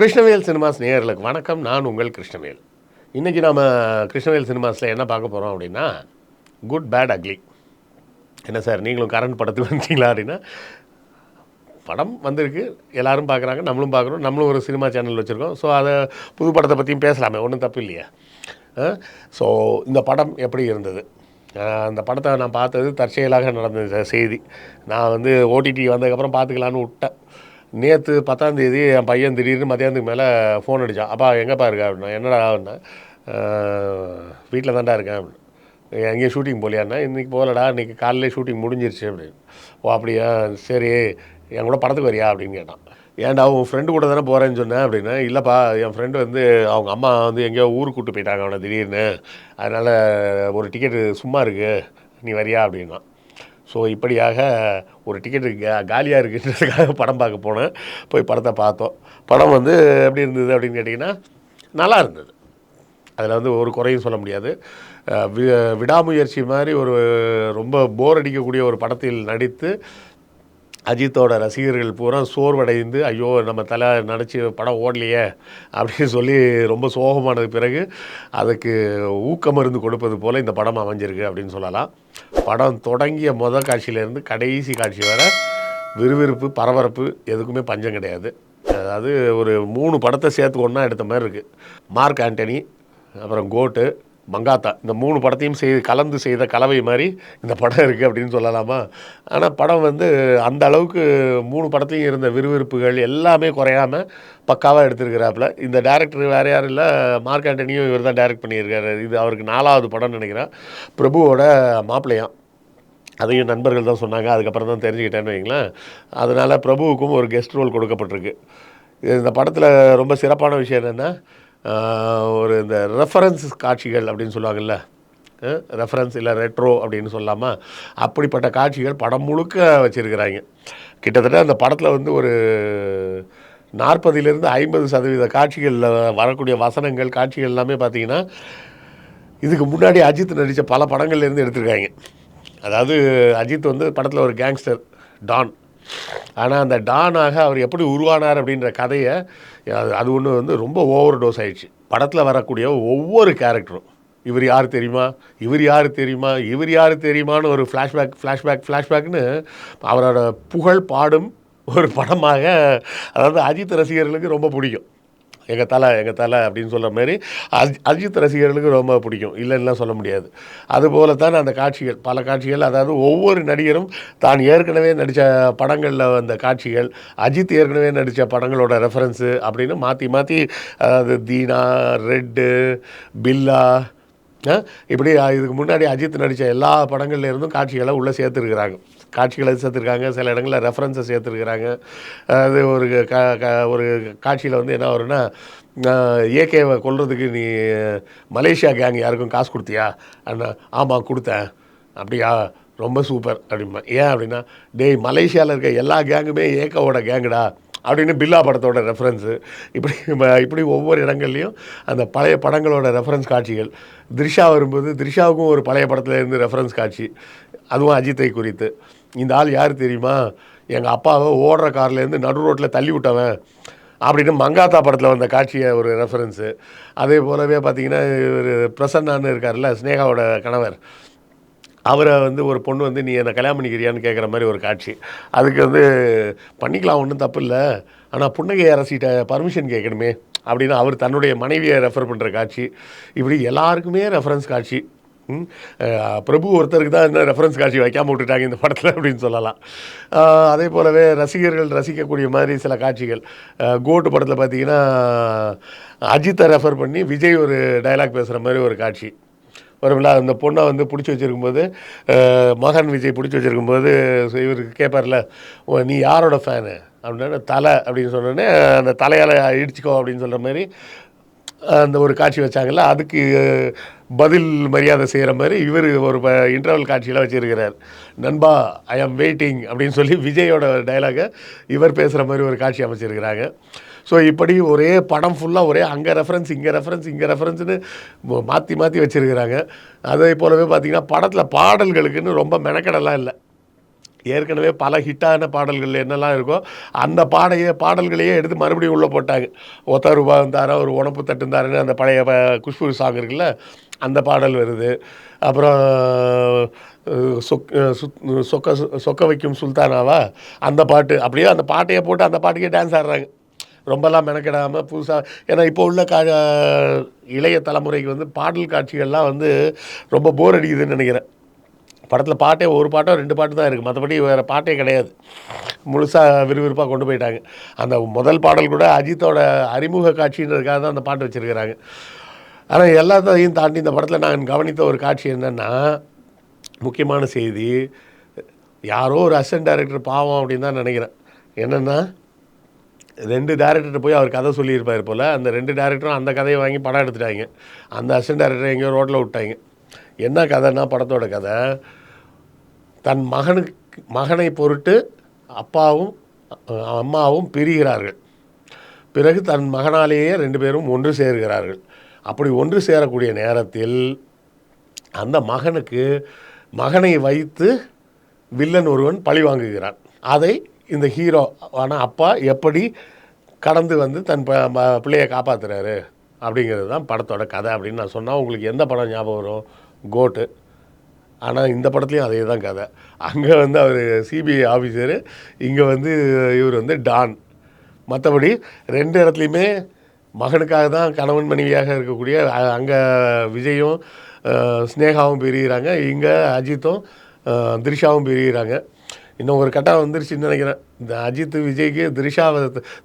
Krishnavel cinemas நேயர்களுக்கு வணக்கம். நான் உங்கள் கிருஷ்ணவேல். இன்றைக்கி நாம் கிருஷ்ணவேல் சினிமாஸில் என்ன பார்க்க போகிறோம் அப்படின்னா குட் பேட் அக்லி என்ன சார் நீங்களும் கரண்ட் படத்துக்கு வந்தீங்களா அப்படின்னா படம் வந்திருக்கு. எல்லோரும் பார்க்குறாங்க நம்மளும் பார்க்குறோம். நம்மளும் ஒரு சினிமா சேனல் வச்சுருக்கோம். ஸோ அதை புது படத்தை பற்றியும் பேசலாமே. ஒன்றும் தப்பு இல்லையா. ஸோ இந்த படம் எப்படி இருந்தது? அந்த படத்தை நான் பார்த்தது தற்செயலாக நடந்த செய்தி. நான் வந்து ஓடிடி வந்ததுக்கப்புறம் பார்த்துக்கலான்னு விட்டேன். நேற்று பத்தாந்தேதி என் பையன் திடீர்னு மதியானத்துக்கு மேலே ஃபோன் அடித்தான் அப்பா எங்கேப்பா இருக்கா? அப்படின்னா என்னடா அப்படின்னா வீட்டில் தான்டா இருக்கேன். அப்படின்னு. எங்கேயும் ஷூட்டிங் போலியாண்ணா இன்றைக்கி போகலடா. இன்றைக்கி காலையிலே ஷூட்டிங் முடிஞ்சிருச்சு. அப்படின்னு. ஓ அப்படியா? சரி. என் கூட படத்துக்கு வரியா? அப்படின்னு கேட்டான். ஏன்டா உன் ஃப்ரெண்டு கூட தானே போகிறேன்னு சொன்னேன் அப்படின்னா இல்லைப்பா என் ஃப்ரெண்டு வந்து அவங்க அம்மா வந்து எங்கேயோ ஊருக்கு கூட்டு போயிட்டாங்க அவனை திடீர்னு. அதனால் ஒரு டிக்கெட்டு சும்மா இருக்குது நீ வரியா அப்படின்னா. ஸோ இப்படியாக ஒரு டிக்கெட்டு கா காலியாக இருக்குன்றதுக்காக படம் பார்க்க போனேன். போய் படத்தை பார்த்தோம். படம் வந்து எப்படி இருந்தது அப்படின்னு கேட்டிங்கன்னா நல்லா இருந்தது. அதில் வந்து ஒரு குறையும் சொல்ல முடியாது. வி- விடாமுயற்சி மாதிரி ஒரு ரொம்ப போர் அடிக்கக்கூடிய ஒரு படத்தில் நடித்து அஜித்தோட ரசிகர்கள் பூரா சோர்வடைந்து ஐயோ நம்ம தலை நடிச்சு படம் ஓடலையே அப்படின்னு சொல்லி ரொம்ப சோகமானது பிறகு அதுக்கு ஊக்க மருந்து கொடுப்பது போல் இந்த படம் அமைஞ்சிருக்கு அப்படின்னு சொல்லலாம். படம் தொடங்கிய முதல் காட்சியிலேருந்து கடைசி காட்சி வரை விறுவிறுப்பு பரபரப்பு எதுக்குமே பஞ்சம் கிடையாது. அதாவது ஒரு மூணு படத்தை சேர்த்து ஒன்றா எடுத்த மாதிரி இருக்குது மார்க் ஆண்டனி அப்புறம் கோட்டு மங்காத்தா இந்த மூணு படத்தையும் செய்து கலந்து செய்த கலவை மாதிரி இந்த படம் இருக்குது அப்படின்னு சொல்லலாமா? ஆனால் படம் வந்து அந்த அளவுக்கு மூணு படத்தையும் இருந்த விறுவிறுப்புகள் எல்லாமே குறையாமல் பக்காவாக எடுத்திருக்கிறாப்புல. இந்த டேரக்டர் வேறு யாரும் இல்லை மார்க் ஆண்டனியும் இவர் தான் டைரக்ட் பண்ணியிருக்காரு. இது அவருக்கு நாலாவது படம்னு நினைக்கிறேன். பிரபுவோட மாப்பிள்ளையாம். அதையும் நண்பர்கள் தான் சொன்னாங்க. அதுக்கப்புறம் தான் தெரிஞ்சுக்கிட்டேன்னு வைங்களேன். அதனால் பிரபுவுக்கும் ஒரு கெஸ்ட் ரோல் கொடுக்கப்பட்டிருக்கு. இது இந்த படத்தில் ரொம்ப சிறப்பான விஷயம் என்னென்னா ஒரு இந்த ரெஃபரன்ஸ் காட்சிகள் அப்படின்னு சொல்லுவாங்கல்ல. ரெஃபரன்ஸ் இல்லை ரெட்ரோ அப்படின்னு சொல்லாமல் அப்படிப்பட்ட காட்சிகள் படம் முழுக்க வச்சுருக்கிறாங்க. கிட்டத்தட்ட அந்த படத்தில் வந்து ஒரு நாற்பதுலேருந்து ஐம்பது சதவீத காட்சிகளில் வரக்கூடிய வசனங்கள் காட்சிகள் எல்லாமே பார்த்தீங்கன்னா இதுக்கு முன்னாடி அஜித் நடித்த பல படங்கள்லேருந்து எடுத்திருக்காங்க. அதாவது அஜித் வந்து படத்தில் ஒரு கேங்ஸ்டர் டான் ஆனால் அந்த டானாக அவர் எப்படி உருவானார் அப்படின்ற கதையை அது- ஒன்று வந்து ரொம்ப ஓவர் டோஸ் ஆயிடுச்சு. படத்தில் வரக்கூடிய ஒவ்வொரு கேரக்டரும் இவர் யார் தெரியுமா? இவர் யார் தெரியுமா? இவர் யார் தெரியுமான்னு ஒரு ஃப்ளாஷ்பேக் ஃப்ளாஷ்பேக் ஃப்ளாஷ்பேக்னு அவரோட புகழ் பாடும் ஒரு படமாக அதாவது அஜித் ரசிகர்களுக்கு ரொம்ப பிடிக்கும். எங்கள் தலை எங்கள் தலை அப்படின்னு சொல்கிற மாதிரி அஜ் அஜித் ரசிகர்களுக்கு ரொம்ப பிடிக்கும். இல்லைன்னா சொல்ல முடியாது. அதுபோல தான் அந்த காட்சிகள். பல காட்சிகள் அதாவது ஒவ்வொரு நடிகரும் தான் ஏற்கனவே நடித்த படங்களில் வந்த காட்சிகள் அஜித் ஏற்கனவே நடித்த படங்களோட ரெஃபரன்ஸு அப்படின்னு மாற்றி மாற்றி அதாவது தீனா ரெட்டு பில்லா இப்படி இதுக்கு முன்னாடி அஜித் நடித்த எல்லா படங்கள்லேருந்தும் காட்சிகளை உள்ளே சேர்த்துருக்குறாங்க. காட்சிகளை சேர்த்துருக்காங்க. சில இடங்களில் ரெஃபரன்ஸை சேர்த்துருக்குறாங்க. அது ஒரு க க ஒரு காட்சியில் வந்து என்ன வரும்னா ஏகேவை கொல்றதுக்கு நீ மலேசியா கேங் யாருக்கும் காசு கொடுத்தியா? அண்ணா ஆமாம் கொடுத்தேன். அப்படியா? ரொம்ப சூப்பர் அப்படிம்பா. ஏன் அப்படின்னா டேய் மலேசியாவில் இருக்க எல்லா கேங்குமே ஏகோவோட கேங்குடா அப்படின்னு பில்லா படத்தோட ரெஃபரன்ஸு இப்படி இப்படி ஒவ்வொரு இடங்கள்லையும் அந்த பழைய படங்களோட ரெஃபரன்ஸ் காட்சிகள். த்ரிஷா வரும்போது த்ரிஷாவுக்கும் ஒரு பழைய படத்துலேருந்து ரெஃபரன்ஸ் காட்சி. அதுவும் அஜித்தை குறித்து. இந்த ஆள் யார் தெரியுமா? எங்கள் அப்பாவை ஓடுற கார்லேருந்து நடு ரோட்டில் தள்ளி விட்டவன் அப்படின்னு மங்காத்தா படத்தில் வந்த காட்சியை ஒரு ரெஃபரன்ஸு அதே போலவே பார்த்தீங்கன்னா இவர் பிரசன்னான்னு இருக்கார்ல ஸ்னேகாவோட கணவர். அவரை வந்து ஒரு பொண்ணு வந்து நீ என்னை கல்யாணம் பண்ணிக்கிறியான்னு கேட்குற மாதிரி ஒரு காட்சி. அதுக்கு வந்து பண்ணிக்கலாம் ஒன்றும் தப்பு இல்லை ஆனால் புன்னகை அரசிட்ட பர்மிஷன் கேட்கணுமே அப்படின்னு அவர் தன்னுடைய மனைவியை ரெஃபர் பண்ணுற காட்சி. இப்படி எல்லாருக்குமே ரெஃபரன்ஸ் காட்சி. பிரபு ஒருத்தருக்கு தான் என்ன ரெஃபரன்ஸ் காட்சி வைக்காமல் விட்டுட்டாங்க இந்த படத்தில் அப்படின்னு சொல்லலாம். அதே போலவே ரசிகர்கள் ரசிக்கக்கூடிய மாதிரி சில காட்சிகள். கோட்டு படத்தில் பார்த்தீங்கன்னா அஜித்தை ரெஃபர் பண்ணி விஜய் ஒரு டயலாக் பேசுகிற மாதிரி ஒரு காட்சி. வரும்ல அந்த பொண்ணை வந்து பிடிச்சி வச்சிருக்கும்போது மகன் விஜய் பிடிச்சி வச்சிருக்கும்போது இவருக்கு கேட்பார்ல "ஓ, நீ யாரோட ஃபேனு அப்படின்னா தலை அப்படின்னு சொன்னோடனே அந்த தலையால் இடிச்சுக்கோ அப்படின்னு சொல்கிற மாதிரி அந்த ஒரு காட்சி வச்சாங்கல்ல அதுக்கு பதில் மரியாதை செய்கிற மாதிரி இவர் ஒரு இன்டர்வல் காட்சியில் வச்சுருக்கிறார். நண்பா ஐ ஆம் வெயிட்டிங் அப்படின்னு சொல்லி விஜயோட டைலாகை இவர் பேசுகிற மாதிரி ஒரு காட்சி அமைச்சிருக்கிறாங்க. ஸோ இப்படி ஒரே படம் ஃபுல்லாக ஒரே அங்கே ரெஃபரன்ஸ் இங்கே ரெஃபரன்ஸ் இங்கே ரெஃபரன்ஸ்னு மாற்றி மாற்றி வச்சுருக்கிறாங்க. அதே போலவே பார்த்திங்கன்னா படத்தில் பாடல்களுக்குன்னு ரொம்ப மெனக்கடலாம் இல்லை. ஏற்கனவே பல ஹிட்டான பாடல்கள் என்னெல்லாம் இருக்கோ அந்த பாடையே பாடல்களையே எடுத்து மறுபடியும் உள்ளே போட்டாங்க. ஒத்த ரூபா இருந்தாரா ஒரு உணப்பு தட்டுந்தாருன்னு அந்த பழைய குஷ்பு சாங் இருக்குல்ல அந்த பாடல் வருது. அப்புறம் சொக் சுத் சொக்க சொக்க வைக்கும் சுல்தானாவா அந்த பாட்டு அப்படியே அந்த பாட்டையே போட்டு அந்த பாட்டுக்கே டான்ஸ் ஆடுறாங்க. ரொம்பலாம் மெனக்கிடாமல் புதுசாக ஏன்னா இப்போ உள்ள கா இளைய தலைமுறைக்கு வந்து பாடல் காட்சிகள்லாம் வந்து ரொம்ப போர் அடிக்குதுன்னு நினைக்கிறேன். படத்தில் பாட்டே ஒரு பாட்டோ ரெண்டு பாட்டு தான் இருக்குது மற்றபடி வேறு பாட்டே கிடையாது. முழுசாக விறுவிறுப்பாக கொண்டு போயிட்டாங்க. அந்த முதல் பாடல் கூட அஜித்தோட அறிமுக காட்சின்றதுக்காக தான் அந்த பாட்டு வச்சுருக்கிறாங்க. ஆனால் எல்லாத்தையும் தாண்டி இந்த படத்தில் நான் கவனித்த ஒரு காட்சி என்னென்னா முக்கியமான செய்தி யாரோ ஒரு அசிஸ்டன்ட் டைரக்டர் பாவம் அப்படின்னு தான் நினைக்கிறேன். என்னென்னா ரெண்டு டேரக்டர் போய் அவர் கதை சொல்லியிருப்பார் போல் அந்த ரெண்டு டேரக்டரும் அந்த கதையை வாங்கி படம் எடுத்துட்டாங்க. அந்த அசிஸ்டன்ட் டேரக்டர் எங்கேயோ ரோட்டில் விட்டாங்க. என்ன கதைன்னா படத்தோட கதை தன் மகனுக்கு மகனை பொருட்டு அப்பாவும் அம்மாவும் பிரிகிறார்கள். பிறகு தன் மகனாலேயே ரெண்டு பேரும் ஒன்று சேர்கிறார்கள். அப்படி ஒன்று சேரக்கூடிய நேரத்தில் அந்த மகனுக்கு மகனை வைத்து வில்லன் ஒருவன் பழி வாங்குகிறான். அதை இந்த ஹீரோ ஆனால் அப்பா எப்படி கடந்து வந்து தன் ப- ம- பிள்ளையை காப்பாற்றுறாரு அப்படிங்கிறது தான் படத்தோட கதை அப்படின்னு நான் சொன்னால் உங்களுக்கு எந்த படம் ஞாபகம் வரும்? கோட்டு. ஆனால் இந்த படத்துலையும் அதே தான் கதை. அங்கே வந்து அவர் சிபிஐ ஆஃபீஸரு இங்கே வந்து இவர் வந்து டான். மற்றபடி ரெண்டு இடத்துலையுமே மகனுக்காக தான் கணவன் மனைவியாக இருக்கக்கூடிய அங்கே விஜயும் ஸ்னேகாவும் பிரிகிறாங்க இங்கே அஜித்தும் திரிஷாவும் பிரிகிறாங்க இன்னும் ஒரு கட்டம் வந்துருச்சுன்னு நினைக்கிறேன். இந்த அஜித் விஜய்க்கு திரிஷாவை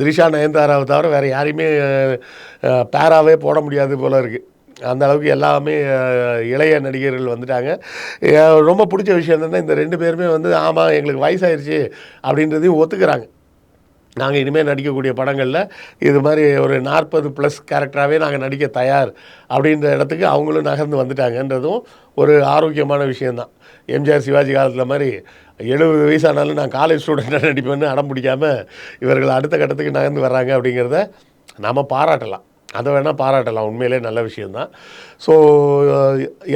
திரிஷா நயன்தாராவை தவிர வேறு யாரையுமே பேராகவே போட முடியாது போல இருக்குது அந்த அளவுக்கு எல்லாமே இளைய நடிகர்கள் வந்துட்டாங்க. ரொம்ப பிடிச்ச விஷயம் என்னென்னா இந்த ரெண்டு பேருமே வந்து ஆமாம் எங்களுக்கு வயசாயிருச்சு அப்படின்றதையும் ஒத்துக்கிறாங்க. நாங்கள் இனிமேல் நடிக்கக்கூடிய படங்களில் இது மாதிரி ஒரு நாற்பது ப்ளஸ் கேரக்டராகவே நாங்கள் நடிக்க தயார் அப்படின்ற இடத்துக்கு அவங்களும் நகர்ந்து வந்துட்டாங்கன்றதும் ஒரு ஆரோக்கியமான விஷயந்தான் எம்ஜிஆர் சிவாஜி காலத்தில் மாதிரி எழுபது வயசானாலும் நான் காலேஜ் ஸ்டூடெண்ட்டாக நடிப்பேன்னு அடம் பிடிக்காமல் இவர்கள் அடுத்த கட்டத்துக்கு நகர்ந்து வர்றாங்க அப்படிங்கிறத நாம் பாராட்டலாம். அதை வேணால் பாராட்டலாம். உண்மையிலே நல்ல விஷயந்தான் ஸோ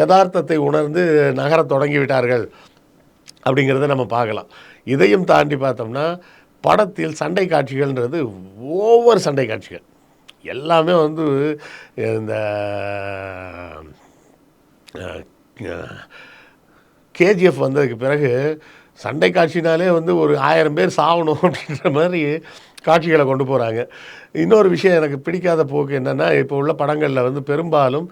யதார்த்தத்தை உணர்ந்து நகரத் தொடங்கி விட்டார்கள் அப்படிங்கிறத நம்ம பார்க்கலாம். இதையும் தாண்டி பார்த்தோம்னா படத்தில் சண்டை காட்சிகள்ன்றது ஓவர் சண்டை காட்சிகள். எல்லாமே வந்து இந்த கேஜிஎஃப் வந்ததுக்கு பிறகு சண்டை காட்சினாலே வந்து ஒரு ஆயிரம் பேர் சாகணும் அப்படின்ற மாதிரி காட்சிகளை கொண்டு போகிறாங்க இன்னொரு விஷயம் எனக்கு பிடிக்காத போக்கு என்னென்னா இப்போ உள்ள படங்களில் வந்து பெரும்பாலும்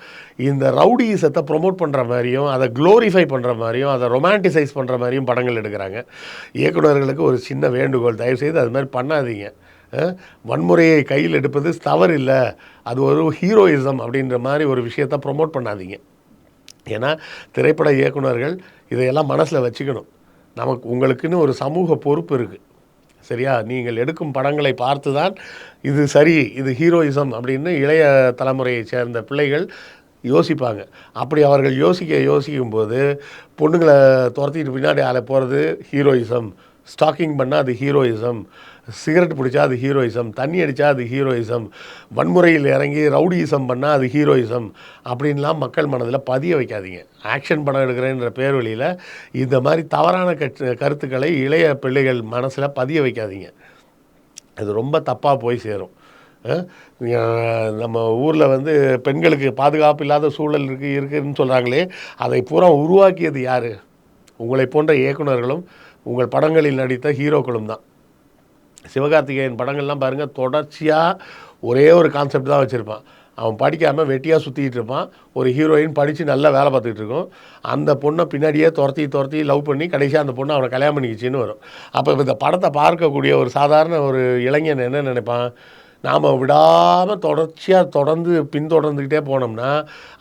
இந்த ரவுடிசத்தை ப்ரொமோட் பண்ணுற மாதிரியும் அதை க்ளோரிஃபை பண்ணுற மாதிரியும் அதை ரொமான்டிசைஸ் பண்ணுற மாதிரியும் படங்கள் எடுக்கிறாங்க. இயக்குனர்களுக்கு ஒரு சின்ன வேண்டுகோள் தயவுசெய்து அது மாதிரி பண்ணாதீங்க. வன்முறையை கையில் எடுப்பது தவறு இல்லை. அது ஒரு ஹீரோயிசம் அப்படின்ற மாதிரி ஒரு விஷயத்தை ப்ரொமோட் பண்ணாதீங்க. ஏன்னா திரைப்பட இயக்குனர்கள் இதையெல்லாம் மனசில் வச்சுக்கணும். நமக்கு உங்களுக்குன்னு ஒரு சமூக பொறுப்பு இருக்குது சரியா? நீங்கள் எடுக்கும் படங்களை பார்த்து தான் இது சரி இது ஹீரோயிசம் அப்படின்னு இளைய தலைமுறையை சேர்ந்த பிள்ளைகள் யோசிப்பாங்க. அப்படி அவர்கள் யோசிக்க யோசிக்கும் போது பொண்ணுங்களை துரத்திட்டு பின்னாடி ஆளை போகிறது ஹீரோயிசம். ஸ்டாக்கிங் பண்ணால் அது ஹீரோயிசம். சிகரெட் பிடிச்சா அது ஹீரோயிசம் தண்ணி அடித்தா அது ஹீரோயிசம் வன்முறையில் இறங்கி ரவுடியிசம் பண்ணால் அது ஹீரோயிசம் அப்படின்லாம் மக்கள் மனதில் பதிய வைக்காதீங்க. ஆக்ஷன் படம் எடுக்கிறேன்ற பேர் வழியில் இந்த மாதிரி தவறான கட்டு கருத்துக்களை இளைய பிள்ளைகள் மனசில் பதிய வைக்காதீங்க. அது ரொம்ப தப்பாக போய் சேரும். நம்ம ஊரில் வந்து பெண்களுக்கு பாதுகாப்பு இல்லாத சூழல் இருக்குது இருக்குதுன்னு சொல்கிறாங்களே அதை பூரா உருவாக்கியது யார்? உங்களை போன்ற இயக்குனர்களும் உங்கள் படங்களில் நடித்த ஹீரோக்களும் தான். சிவகார்த்திகேயன் படங்கள்லாம் பாருங்கள் தொடர்ச்சியாக ஒரே ஒரு கான்செப்ட் தான் வச்சுருப்பான். அவன் படிக்காமல் வெட்டியாக சுற்றிக்கிட்டு இருப்பான். ஒரு ஹீரோயின் படித்து நல்லா வேலை பார்த்துக்கிட்டு இருக்கும். அந்த பொண்ணை பின்னாடியே துரத்தி துரத்தி லவ் பண்ணி கடைசியாக அந்த பொண்ணை அவனை கல்யாணம் பண்ணிக்கிச்சின்னு வரும். அப்போ இந்த படத்தை பார்க்கக்கூடிய ஒரு சாதாரண ஒரு இளைஞன் என்ன நினைப்பான்? நாம் விடாமல் தொடர்ச்சியாக தொடர்ந்து பின்தொடர்ந்துக்கிட்டே போனோம்னா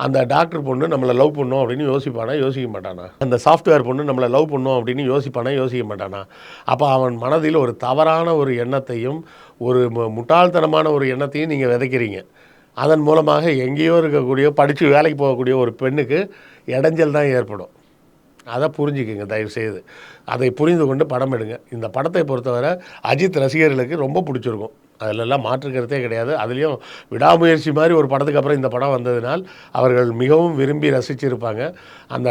அந்த டாக்டர் பொண்ணு நம்மளை லவ் பண்ணும் அப்படின்னு யோசிப்பானா? யோசிக்க மாட்டானா? அந்த சாஃப்ட்வேர் பொண்ணு நம்மளை லவ் பண்ணும் அப்படின்னு யோசிப்பானா? யோசிக்க மாட்டானா? அப்போ அவன் மனதில் ஒரு தவறான ஒரு எண்ணத்தையும் ஒரு முட்டாள்தனமான ஒரு எண்ணத்தையும் நீங்கள் விதைக்கிறீங்க. அதன் மூலமாக எங்கேயோ இருக்கக்கூடிய படித்து வேலைக்கு போகக்கூடிய ஒரு பெண்ணுக்கு இடைஞ்சல் தான் ஏற்படும். அதை புரிஞ்சுக்கோங்க தயவு செய்து. அதை புரிந்து கொண்டு படம் எடுங்க. இந்த படத்தை பொறுத்தவரை அஜித் ரசிகர்களுக்கு ரொம்ப பிடிச்சிருக்கும். அதிலெல்லாம் மாற்றுக்கிறதே கிடையாது. அதுலேயும் விடாமுயற்சி மாதிரி ஒரு படத்துக்கு அப்புறம் இந்த படம் வந்ததினால் அவர்கள் மிகவும் விரும்பி ரசிச்சிருப்பாங்க. அந்த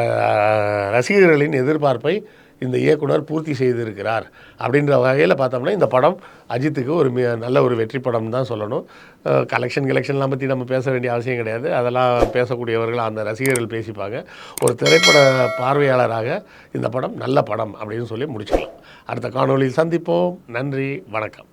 ரசிகர்களின் எதிர்பார்ப்பை இந்த இயக்குனர் பூர்த்தி செய்திருக்கிறார் அப்படின்ற வகையில் பார்த்தோம்னா இந்த படம் அஜித்துக்கு ஒரு மி நல்ல ஒரு வெற்றி படம் தான் சொல்லணும். கலெக்ஷன் கலெக்ஷன்லாம் பற்றி நம்ம பேச வேண்டிய அவசியம் கிடையாது. அதெல்லாம் பேசக்கூடியவர்கள் அந்த ரசிகர்கள் பேசிப்பாங்க. ஒரு திரைப்பட பார்வையாளராக இந்த படம் நல்ல படம் அப்படின்னு சொல்லி முடிச்சுக்கலாம். அடுத்த காணொளியில் சந்திப்போம். நன்றி வணக்கம்.